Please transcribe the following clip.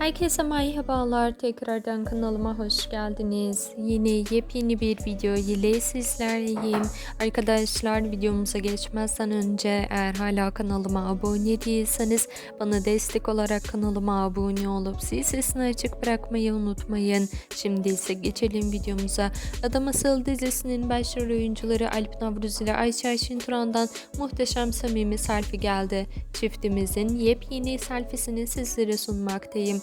Herkese merhabalar. Tekrardan kanalıma hoş geldiniz. Yine yepyeni bir video ile sizlerleyim. Arkadaşlar videomuza geçmezden önce eğer hala kanalıma abone değilseniz bana destek olarak kanalıma abone olup zil sesini açık bırakmayı unutmayın. Şimdi ise geçelim videomuza. Adam Asıl dizisinin başrol oyuncuları Alp Navruz ile Ayça Ayşin Turan'dan muhteşem samimi selfie geldi. Çiftimizin yepyeni selfiesini sizlere sunmaktayım.